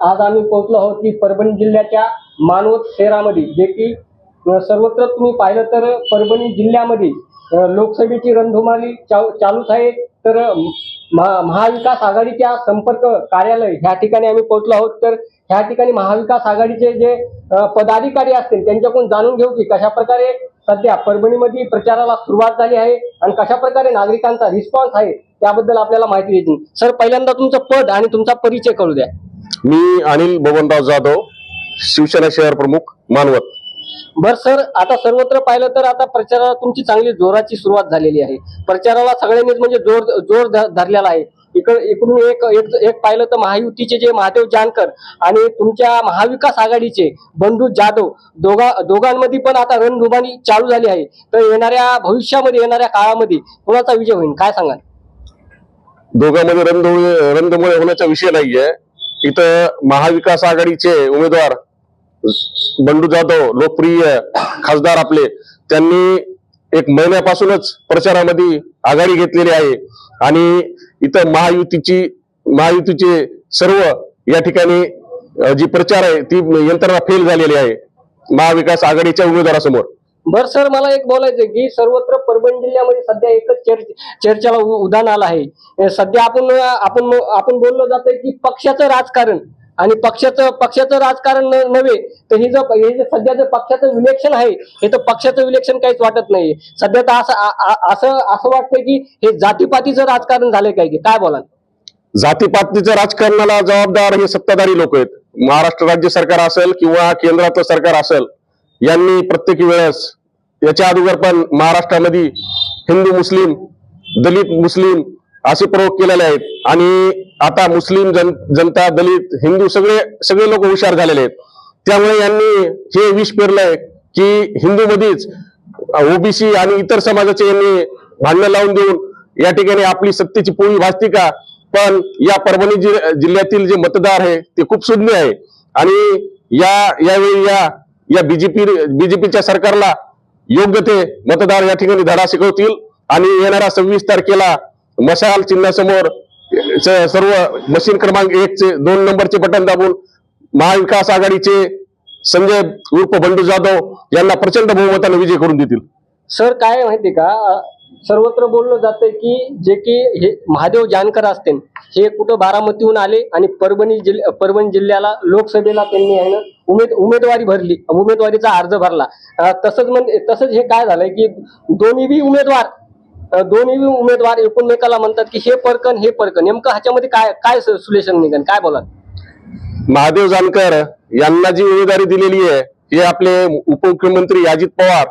आज आम्ही पोहोचलो आहोत की परभणी जिल्ह्याच्या मानवत शहरामध्ये जे की सर्वत्र तुम्ही पाहिलं तर परभणी जिल्ह्यामध्ये लोकसभेची रणधुमाली चालूच आहे. तर महा- महाविकास आघाडीच्या संपर्क कार्यालय ह्या ठिकाणी आम्ही पोहोचलो आहोत. तर ह्या ठिकाणी महाविकास आघाडीचे जे पदाधिकारी असतील त्यांच्याकडून जाणून घेऊ की कशा प्रकारे सध्या परभणीमध्ये प्रचाराला सुरुवात झाली आहे आणि कशा प्रकारे नागरिकांचा रिस्पॉन्स आहे त्याबद्दल आपल्याला माहिती देतील. सर पहिल्यांदा तुमचं पद आणि तुमचा परिचय कळू द्या. मी अनिल बबनराव जाधव शिवसेना शहर प्रमुख मानवत. बर सर आता सर्वत्र पाहिलं तर आता प्रचाराला तुमची चांगली जोराची सुरुवात झालेली आहे. प्रचाराला सगळ्यांनीच म्हणजे जोर जोर धरलेला आहे. इकड इकडून एक एक एक पाहिलं तर महायुतीचे जे महादेव जानकर आणि तुमच्या महाविकास आघाडीचे बंधू जाधव दोघा दोघांमध्ये पण आता रणधुमाळी चालू झाली आहे. तर येणाऱ्या भविष्यामध्ये येणाऱ्या काळामध्ये कोणाचा विजय होईल? काय सांगाल? दोघांमध्ये रंधमुळे रंधमुळे होण्याचा विषय नाहीये. इथं महाविकास आघाडीचे उमेदवार बंडू जाधव लोकप्रिय खासदार आपले त्यांनी एक महिन्यापासूनच प्रचारामध्ये आघाडी घेतलेली आहे. आणि इथं महायुतीची महायुतीचे सर्व या ठिकाणी जी प्रचार आहे ती यंत्रणा फेल झालेली आहे महाविकास आघाडीच्या उमेदवारासमोर. बर सर मला एक बोलायचं आहे की सर्वत्र परभणी जिल्ह्यामध्ये सध्या एकच चर्च चर्चेला उ- उदाहरण आलं आहे. सध्या आपण आपण आपण बोललो जातंय की पक्षाचं राजकारण आणि पक्षाचं पक्षाचं राजकारण न- नव्हे तर हे जर हे जे सध्या जे पक्षाचं विलेक्शन आहे हे तर पक्षाचं विलेक्शन काहीच वाटत नाही सध्या तर असं असं असं वाटतंय की हे जातीपातीचं राजकारण झालंय काय की? काय बोला जातीपातीच्या राजकारणाला जबाबदार हे सत्ताधारी लोक आहेत. महाराष्ट्र राज्य सरकार असेल किंवा केंद्राचं सरकार असेल यांनी प्रत्येक वेळेस याच्या अगोदर पण महाराष्ट्रामध्ये हिंदू मुस्लिम दलित मुस्लिम असे प्रयोग केलेले आहेत. आणि आता मुस्लिम जन जनता दलित हिंदू सगळे सगळे लोक हुशार झालेले आहेत. त्यामुळे यांनी हे विष पेरलंय की हिंदू मध्येच ओबीसी आणि इतर समाजाचे यांनी भांडणं लावून देऊन या ठिकाणी आपली सत्तेची पोळी भासते का? पण या परभणी जिल्ह्यातील जे मतदार आहे ते खूप शून्य आहे. आणि या यावेळी या या बीजेपी बीजेपीच्या सरकारला योग्य ते मतदार या ठिकाणी धडा शिकवतील आणि येणाऱ्या सव्वीस तारखेला मशाल चिन्हासमोर सर्व मशीन क्रमांक एक चे दोन नंबरचे बटन दाबून महाविकास आघाडीचे संजय उर्फ बंडू जाधव यांना प्रचंड बहुमताने विजय करून देतील. सर काय माहिती का? सर्वत्र बोललं जातंय की जे की हे महादेव जानकर असतील हे कुठं बारामतीहून आले आणि परभणी जिल्ह्या परभणी जिल्ह्याला लोकसभेला त्यांनी आहे ना उमेद उमेदवारी भरली उमेदवारीचा अर्ज भरला. तसंच म्हणजे तसंच हे काय झालंय की दोन्ही उमेदवार दोन्ही उमेदवार एकूणमेकाला म्हणतात की हे परकन हे परकन. नेमकं ह्याच्यामध्ये काय काय सुलेशन निघन? काय बोला महादेव जानकर यांना जी उमेदवारी दिलेली आहे हे आपले उपमुख्यमंत्री अजित पवार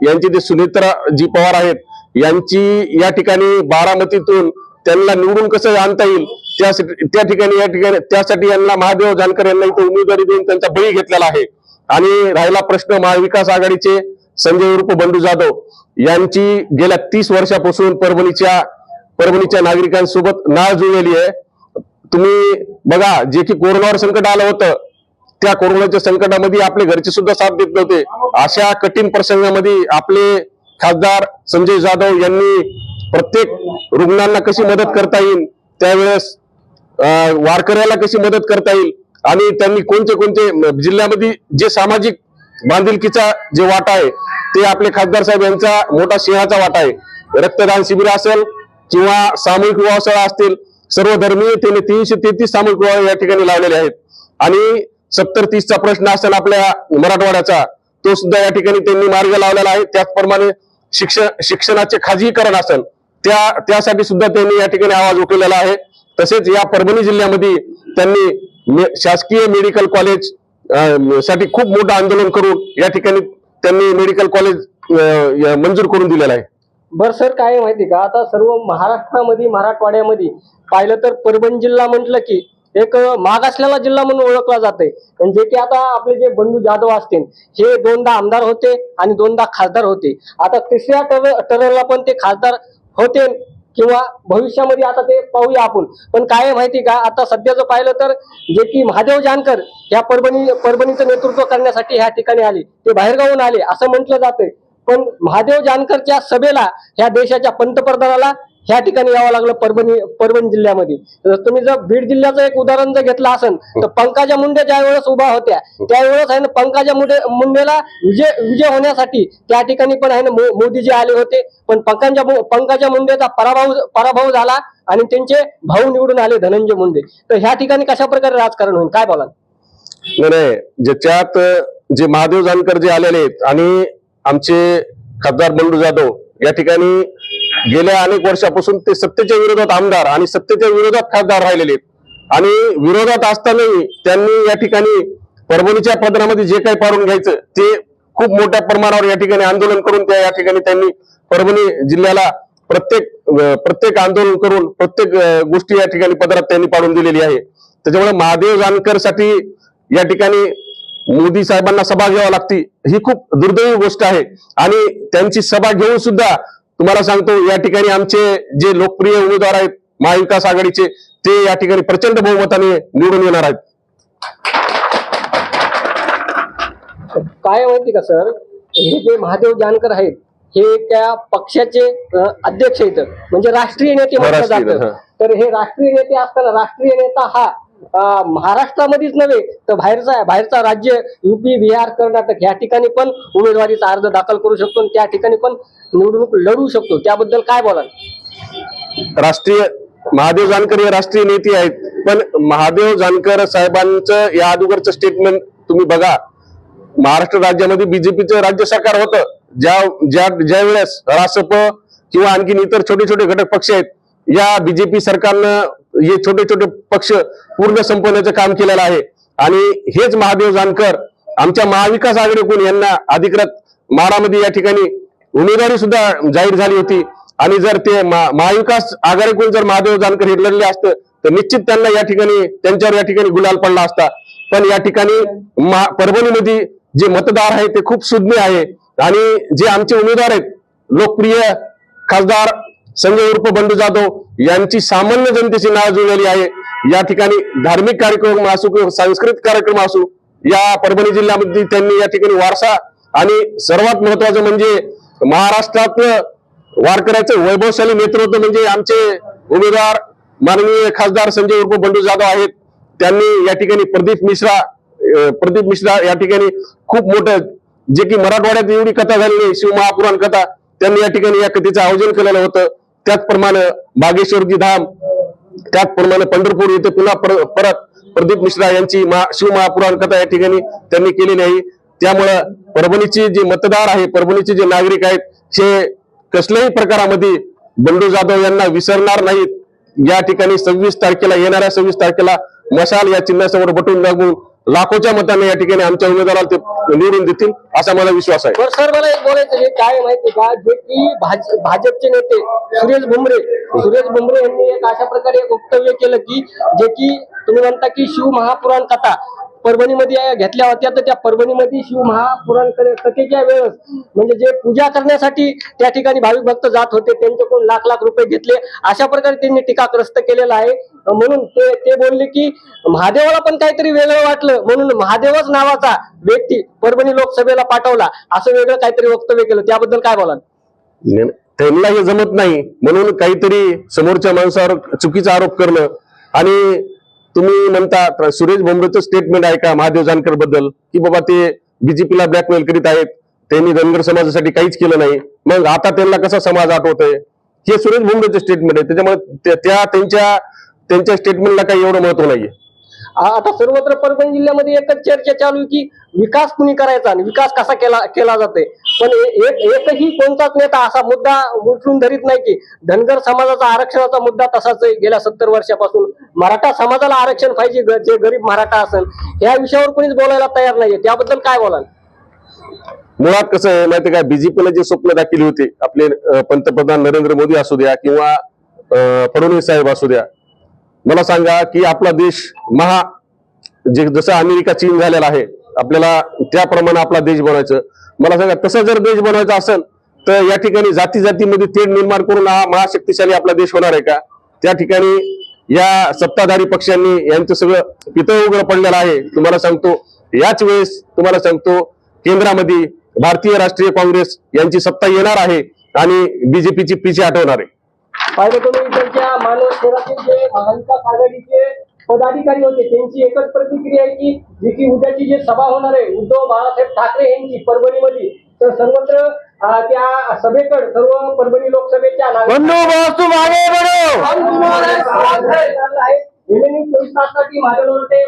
यांचे जे सुनेत्रा जी पवार आहेत यांची या ठिकाणी बारामतीतून त्यांना निवडून कसं आणता येईल त्यासाठी त्या ठिकाणी या ठिकाणी त्यासाठी यांना महादेव जानकर यांना इथं उमेदवारी देऊन त्यांचा बळी घेतलेला आहे. आणि राहिला प्रश्न महाविकास आघाडीचे संजय उर्फ बंडू जाधव यांची गेल्या तीस वर्षापासून परभणीच्या परभणीच्या नागरिकांसोबत नाळ जुळलेली आहे. तुम्ही बघा जे की कोरोनावर संकट आलं होतं त्या कोरोनाच्या संकटामध्ये आपले घरचे सुद्धा साथ देत नव्हते. अशा कठीण प्रसंगामध्ये आपले खासदार संजय जाधव यांनी प्रत्येक रुग्णांना कशी मदत करता येईल? त्यावेळेस वारकऱ्याला कशी मदत करता येईल? आणि त्यांनी कोणते कोणते जिल्ह्यामध्ये जे सामाजिक बांधिलकीचा जे वाटा आहे ते आपले खासदार साहेब यांचा मोठा सिंहाचा वाटा आहे. रक्तदान शिबिर असेल किंवा सामूहिक विवाहशाळा असतील सर्व धर्मीय त्यांनी तीनशे तेहतीस सामूहिक विवाह या ठिकाणी लावलेले आहेत. आणि सत्तर तीसचा प्रश्न असेल आपल्या मराठवाड्याचा तो सुद्धा या ठिकाणी त्यांनी मार्ग लावलेला आहे. त्याचप्रमाणे शिक्षण शिक्षणाचे खाजगीकरण असेल त्या त्यासाठी सुद्धा त्यांनी या ठिकाणी आवाज उठवलेला आहे. तसेच या परभणी जिल्ह्यामध्ये त्यांनी शासकीय मेडिकल कॉलेजसाठी खूप मोठं आंदोलन करून या ठिकाणी त्यांनी मेडिकल कॉलेज मंजूर करून दिलेलं आहे. बर सर काय आहे माहिती का? आता सर्व महाराष्ट्रामध्ये मराठवाड्यामध्ये पाहिलं तर परभणी जिल्हा म्हटलं की एक मागासलेला जिल्हा म्हणून ओळखला जाते. जे की आता आपले जे बंधू जाधव असतील हे दोनदा आमदार होते आणि दोनदा खासदार होते. आता तिसऱ्या टर पण ते खासदार होते किंवा भविष्यामध्ये आता ते पाहूया आपण. पण काय आहे माहिती का? आता सध्याचं पाहिलं तर जे की महादेव जानकर या परभणी परभणीचं नेतृत्व करण्यासाठी ह्या ठिकाणी आले. ते बाहेरगावून आले असं म्हटलं जातंय. पण महादेव जानकरच्या सभेला ह्या देशाच्या पंतप्रधानाला ह्या ठिकाणी यावं लागलं परभणी परभणी जिल्ह्यामध्ये. तुम्ही जर बीड जिल्ह्याचं एक उदाहरण जर घेतलं असेल तर पंकजा मुंडे ज्या वेळेस उभा होत्या त्यावेळेस आहे ना पंकजा मुंडे मुंडेला विजय विजय होण्यासाठी त्या ठिकाणी पण आहे ना मोदीजी आले होते. पण पंकजा पंकजा मुंडेचा पराभव पराभव झाला आणि त्यांचे भाऊ निवडून आले धनंजय मुंडे. तर ह्या ठिकाणी कशा प्रकारे राजकारण होईल? काय बोलाल? नाही. ज्याच्यात जे महादेव जानकर जे आलेले आहेत आणि आमचे खासदार बंडू जाधव या ठिकाणी गेल्या अनेक वर्षापासून ते सत्तेच्या विरोधात आमदार आणि सत्तेच्या विरोधात खासदार राहिलेले आणि विरोधात असतानाही त्यांनी या ठिकाणी परभणीच्या पदरामध्ये जे काही पाडून घ्यायचं ते खूप मोठ्या प्रमाणावर या ठिकाणी आंदोलन करून त्या या ठिकाणी त्यांनी परभणी जिल्ह्याला प्रत्येक प्रत्येक आंदोलन करून प्रत्येक गोष्टी या ठिकाणी पदरात त्यांनी पाडून दिलेली आहे. त्याच्यामुळे महादेव जानकरसाठी या ठिकाणी मोदी साहेबांना सभा घ्यावी लागती ही खूप दुर्दैवी गोष्ट आहे. आणि त्यांची सभा घेऊन सुद्धा तुम्हाला सांगतो या ठिकाणी आमचे जे लोकप्रिय उमेदवार आहेत महाविकास आघाडीचे ते या ठिकाणी प्रचंड बहुमताने निवडून येणार आहेत. काय माहिती का सर? हे जे महादेव जानकर आहेत हे त्या पक्षाचे अध्यक्ष आहेत. म्हणजे राष्ट्रीय नेते म्हटलं जातं. हा. तर हे राष्ट्रीय नेते असताना राष्ट्रीय नेता हा महाराष्ट्रामध्येच नव्हे तर बाहेरचा बाहेरचा राज्य युपी बिहार कर्नाटक या ठिकाणी पण उमेदवारीचा अर्ज दाखल करू शकतो आणि त्या ठिकाणी पण निवडणूक लढवू शकतो. त्याबद्दल काय बोलाल? राष्ट्रीय महादेव जानकर हे राष्ट्रीय नेते आहेत पण महादेव जानकर साहेबांचं या अगोदरचं स्टेटमेंट तुम्ही बघा. महाराष्ट्र राज्यामध्ये बीजेपीचं राज्य सरकार होतं. ज्या ज्या ज्या वेळेस रासप किंवा आणखीन इतर छोटे छोटे घटक पक्ष आहेत या बीजेपी सरकारनं हे छोटे छोटे पक्ष पूर्ण संपवण्याचं काम केलेलं आहे. आणि हेच महादेव जानकर आमच्या महाविकास आघाडीकडून यांना अधिकृत मारामध्ये या ठिकाणी उमेदवारी सुद्धा जाहीर झाली होती. आणि जर ते महाविकास आघाडीकडून जर महादेव जानकर हे असतं तर निश्चित त्यांना या ठिकाणी त्यांच्यावर या ठिकाणी गुलाल पडला असता. पण या ठिकाणी मा- परभणीमध्ये जे मतदार आहे ते खूप सुज्ञ आहे. आणि जे आमचे उमेदवार आहेत लोकप्रिय खासदार संजय उर्फ बंडू जाधव यांची सामान्य जनतेची नाळ जुळलेली आहे. या ठिकाणी धार्मिक कार्यक्रम असू किंवा सांस्कृतिक कार्यक्रम असू या परभणी जिल्ह्यामध्ये त्यांनी या ठिकाणी वारसा आणि सर्वात महत्वाचं म्हणजे महाराष्ट्रातलं वारकऱ्याचं वैभवशाली नेतृत्व म्हणजे आमचे उमेदवार माननीय खासदार संजय उर्फ बंडू जाधव आहेत. त्यांनी या ठिकाणी प्रदीप मिश्रा प्रदीप मिश्रा या ठिकाणी खूप मोठं जे की मराठवाड्यात एवढी कथा झालेली शिवमहापुराण कथा त्यांनी या ठिकाणी या कथेचं आयोजन केलेलं होतं. त्याचप्रमाणे बागेश्वरजी धाम त्याचप्रमाणे पंढरपूर येथे पुन्हा पर- परत प्रदीप मिश्रा यांची महा- शिवमहापुराण कथा या ठिकाणी त्यांनी केलेली आहे. त्यामुळं परभणीचे जे मतदार आहे परभणीचे जे नागरिक आहेत हे कसल्याही प्रकारामध्ये बंडू जाधव यांना विसरणार नाहीत. या ठिकाणी सव्वीस तारखेला येणाऱ्या सव्वीस तारखेला मशाल या चिन्हासमोर बटून लागून लाखोच्या मताने या ठिकाणी आमच्या उमेदवाराला ते निवडून देतील असा मला विश्वास आहे. बरं सर मला एक बोलायचं हे काय माहिती का? जे की भाज- भाजपचे नेते सुरेश भुमरे सुरेश भुमरे यांनी एक अशा प्रकारे एक वक्तव्य केलं की जे की तुम्ही म्हणता की शिव महापुराण कथा परभणीमध्ये घेतल्या होत्या तर त्या परभणीमध्ये शिव महापुराणकडे कथेच्या वेळेस म्हणजे जे पूजा करण्यासाठी त्या ठिकाणी भाविक भक्त जात होते त्यांच्याकडून लाख लाख रुपये घेतले अशा प्रकारे त्यांनी टीकाग्रस्त केलेला आहे. म्हणून ते ते बोलले की महादेवाला पण काहीतरी वेगळं वाटलं म्हणून महादेवच नावाचा व्यक्ती परभणी लोकसभेला पाठवला असं वेगळं काहीतरी वक्तव्य केलं. त्याबद्दल काय बोलाल? त्यांना हे जमत नाही म्हणून काहीतरी समोरच्या माणसावर चुकीचा आरोप करणं. आणि तुम्ही म्हणता सुरेश भोमरेचं स्टेटमेंट आहे का महादेव जानकरबद्दल की बाबा ते बीजेपीला ब्लॅकमेल करीत आहेत त्यांनी धनगर समाजासाठी काहीच केलं नाही. मग आता त्यांना कसा समाज आठवतोय? हे सुरेश भोमरेचं स्टेटमेंट आहे. त्याच्यामुळे त्या त्यांच्या त्यांच्या स्टेटमेंटला काही एवढं महत्त्व नाहीये. आता सर्वत्र परभणी जिल्ह्यामध्ये एकच चर्चा चालू आहे की विकास कुणी करायचा आणि विकास कसा केला केला जाते पण एक एकही कोणताच नेता असा मुद्दा उचलून धरीत नाही की धनगर समाजाचा आरक्षणाचा मुद्दा तसाच आहे. गेल्या सत्तर वर्षापासून मराठा समाजाला आरक्षण पाहिजे ग- जे गरीब मराठा असेल या विषयावर कोणीच बोलायला तयार नाहीये. त्याबद्दल काय बोलाल? मुळात कसं आहे माहिती का? बीजेपीला जे स्वप्न दाखवली होती आपले पंतप्रधान नरेंद्र मोदी असू द्या किंवा अं, फडणवीस साहेब असू द्या मला सांगा की आपला देश महा जे जसं अमेरिका चीन झालेला आहे आपल्याला त्याप्रमाणे आपला देश बनवायचं. मला सांगा तसं जर देश बनवायचा असेल तर या ठिकाणी जाती जातीमध्ये तेढ निर्माण करून हा महाशक्तिशाली आपला देश होणार आहे का? त्या ठिकाणी या सत्ताधारी पक्षांनी यांचं सगळं पितळ उघड पडलेलं आहे. तुम्हाला सांगतो याच वेळेस तुम्हाला सांगतो केंद्रामध्ये भारतीय राष्ट्रीय काँग्रेस यांची सत्ता येणार आहे आणि बीजेपीची पिछे हटवणार आहे. शहरातील जे महाविकास आघाडीचे पदाधिकारी होते त्यांची एकच प्रतिक्रिया आहे की जी की उद्याची जी सभा होणार आहे उद्धव बाळासाहेब ठाकरे यांची परभणीमध्ये तर सर्वत्र त्या सभेकडे सर्व परभणी लोकसभेच्या. रेव्हेन्यू चोवीस तासासाठी माझ्या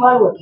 मानवत